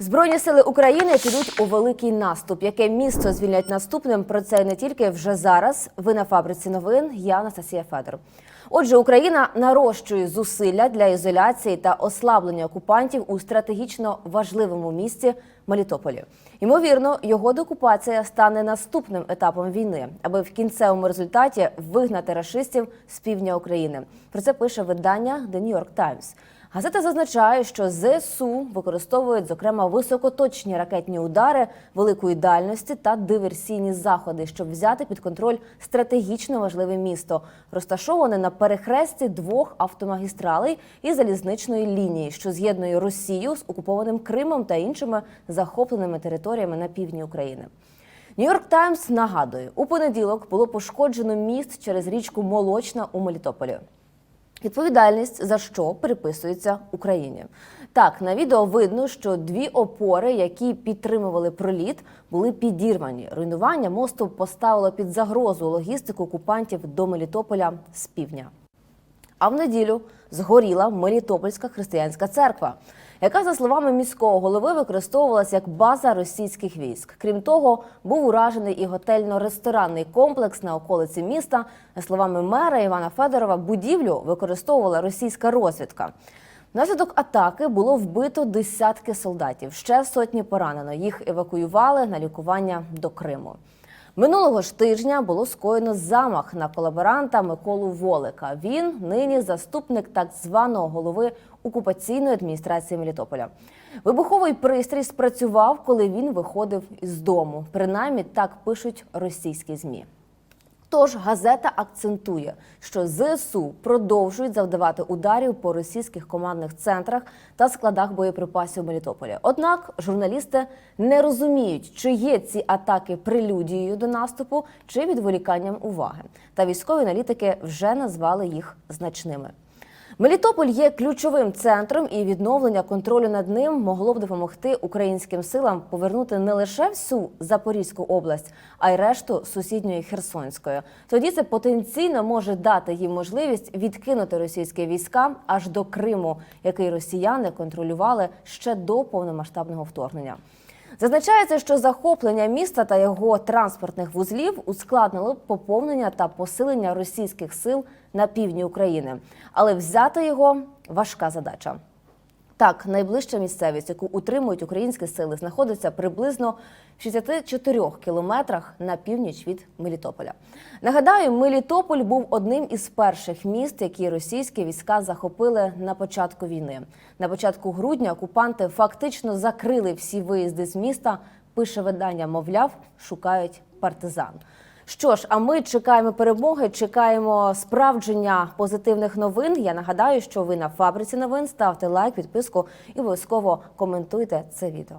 Збройні сили України підуть у великий наступ. Яке місто звільнять наступним? Про це не тільки вже зараз. Ви на фабриці новин. Я Анастасія Федор. Отже, Україна нарощує зусилля для ізоляції та ослаблення окупантів у стратегічно важливому місті Мелітополі. Ймовірно, його деокупація стане наступним етапом війни, аби в кінцевому результаті вигнати рашистів з півдня України. Про це пише видання The New York Times. Газета зазначає, що ЗСУ використовують зокрема високоточні ракетні удари великої дальності та диверсійні заходи, щоб взяти під контроль стратегічно важливе місто, розташоване на перехресті двох автомагістралей і залізничної лінії, що з'єднує Росію з окупованим Кримом та іншими захопленими територіями на півдні України. Нью-Йорк Таймс нагадує, у понеділок було пошкоджено міст через річку Молочна у Мелітополі. Відповідальність за що приписується Україні. Так, на відео видно, що дві опори, які підтримували проліт, були підірвані. Руйнування мосту поставило під загрозу логістику окупантів до Мелітополя з півдня. А в неділю згоріла Мелітопольська християнська церква, яка, за словами міського голови, використовувалася як база російських військ. Крім того, був уражений і готельно-ресторанний комплекс на околиці міста. За словами мера Івана Федорова, будівлю використовувала російська розвідка. Внаслідок атаки було вбито десятки солдатів, ще сотні поранено. Їх евакуювали на лікування до Криму. Минулого ж тижня було скоєно замах на колаборанта Миколу Волика. Він нині заступник так званого голови окупаційної адміністрації Мелітополя. Вибуховий пристрій спрацював, коли він виходив із дому. Принаймні так пишуть російські змі. Тож газета акцентує, що ЗСУ продовжують завдавати ударів по російських командних центрах та складах боєприпасів у Мелітополі. Однак журналісти не розуміють, чи є ці атаки прелюдією до наступу чи відволіканням уваги. Та військові аналітики вже назвали їх значними. Мелітополь є ключовим центром, і відновлення контролю над ним могло б допомогти українським силам повернути не лише всю Запорізьку область, а й решту сусідньої Херсонської. Тоді це потенційно може дати їм можливість відкинути російські війська аж до Криму, який росіяни контролювали ще до повномасштабного вторгнення. Зазначається, що захоплення міста та його транспортних вузлів ускладнило поповнення та посилення російських сил на півдні України, але взяти його важка задача. Так, найближча місцевість, яку утримують українські сили, знаходиться приблизно в 64 кілометрах на північ від Мелітополя. Нагадаю, Мелітополь був одним із перших міст, які російські війська захопили на початку війни. На початку грудня окупанти фактично закрили всі виїзди з міста. Пише видання, мовляв, шукають партизан. Що ж, а ми чекаємо перемоги, чекаємо справдження позитивних новин. Я нагадаю, що ви на фабриці новин ставте лайк, підписку і обов'язково коментуйте це відео.